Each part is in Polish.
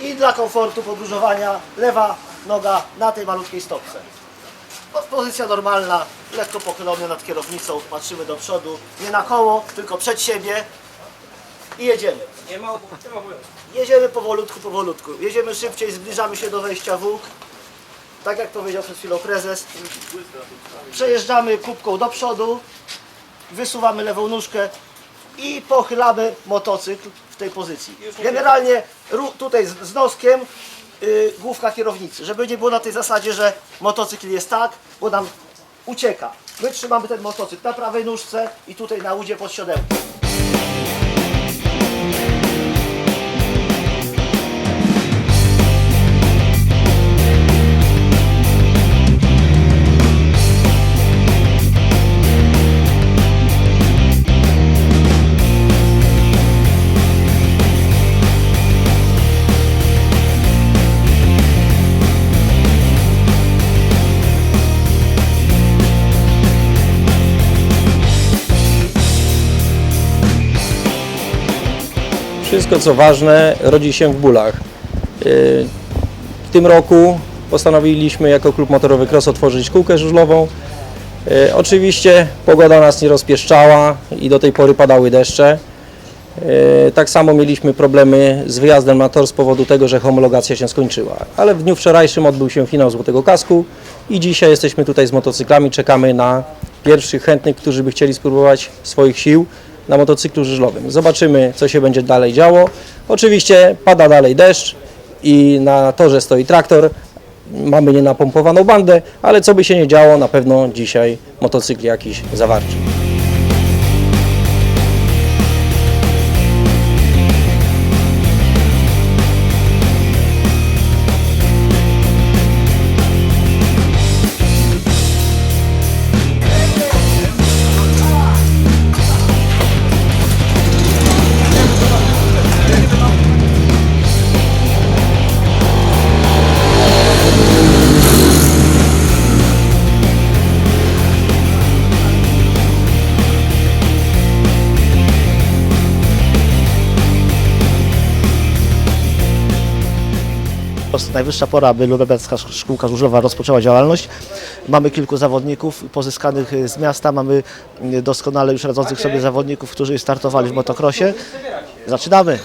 i dla komfortu podróżowania lewa noga na tej malutkiej stopce. Po- Pozycja normalna, lekko pochylony nad kierownicą, patrzymy do przodu, nie na koło, tylko przed siebie i jedziemy. Nie ma. Jedziemy powolutku, powolutku. Jedziemy szybciej, zbliżamy się do wejścia w łuk. Tak jak powiedział przed chwilą prezes. Przejeżdżamy kubką do przodu, wysuwamy lewą nóżkę i pochylamy motocykl tej pozycji. Generalnie tutaj z, z noskiem y, główka kierownicy, żeby nie było na tej zasadzie, że motocykl jest tak, bo nam ucieka. My trzymamy ten motocykl na prawej nóżce i tutaj na udzie pod siodełkiem. Wszystko co ważne rodzi się w bólach. Yy, W tym roku postanowiliśmy jako klub motorowy Cross otworzyć kółkę żużlową. Yy, Oczywiście pogoda nas nie rozpieszczała i do tej pory padały deszcze. Yy, Tak samo mieliśmy problemy z wyjazdem na tor z powodu tego, że homologacja się skończyła. Ale w dniu wczorajszym odbył się finał Złotego Kasku i dzisiaj jesteśmy tutaj z motocyklami. Czekamy na pierwszych chętnych, którzy by chcieli spróbować swoich sił na motocyklu żużlowym. Zobaczymy, co się będzie dalej działo. Oczywiście pada dalej deszcz i na torze stoi traktor. Mamy nienapompowaną bandę, ale co by się nie działo, na pewno dzisiaj motocykl jakiś zawarci. Najwyższa pora, aby Lubelska Szkółka Żużlowa rozpoczęła działalność. Mamy kilku zawodników pozyskanych y, z miasta, mamy y, doskonale już radzących sobie zawodników, którzy startowali w motocrossie. Zaczynamy!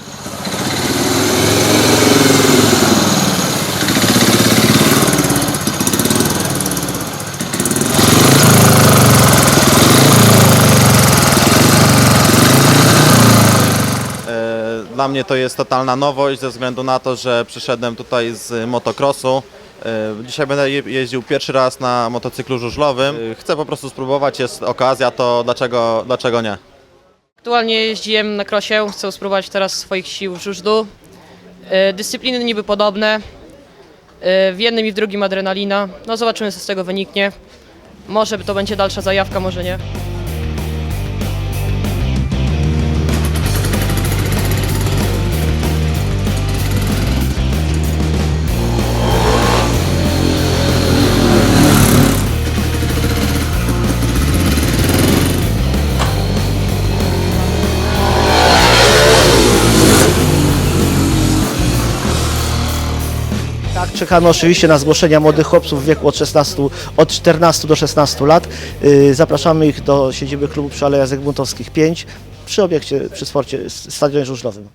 Dla mnie to jest totalna nowość ze względu na to, że przyszedłem tutaj z motocrossu. E, Dzisiaj będę je- jeździł pierwszy raz na motocyklu żużlowym. E, Chcę po prostu spróbować, jest okazja, to dlaczego, dlaczego nie? Aktualnie jeździłem na krosie, chcę spróbować teraz swoich sił w żużlu. E, Dyscypliny niby podobne, w jednym i w drugim adrenalina. No zobaczymy co z tego wyniknie. Może to będzie dalsza zajawka, może nie. Tak, czekamy oczywiście na zgłoszenia młodych chłopców w wieku od, 16, od 14 do 16 lat. Y, Zapraszamy ich do siedziby klubu przy Alejach Zygmuntowskich 5 przy obiekcie, przy sporcie, stadionie żużlowym.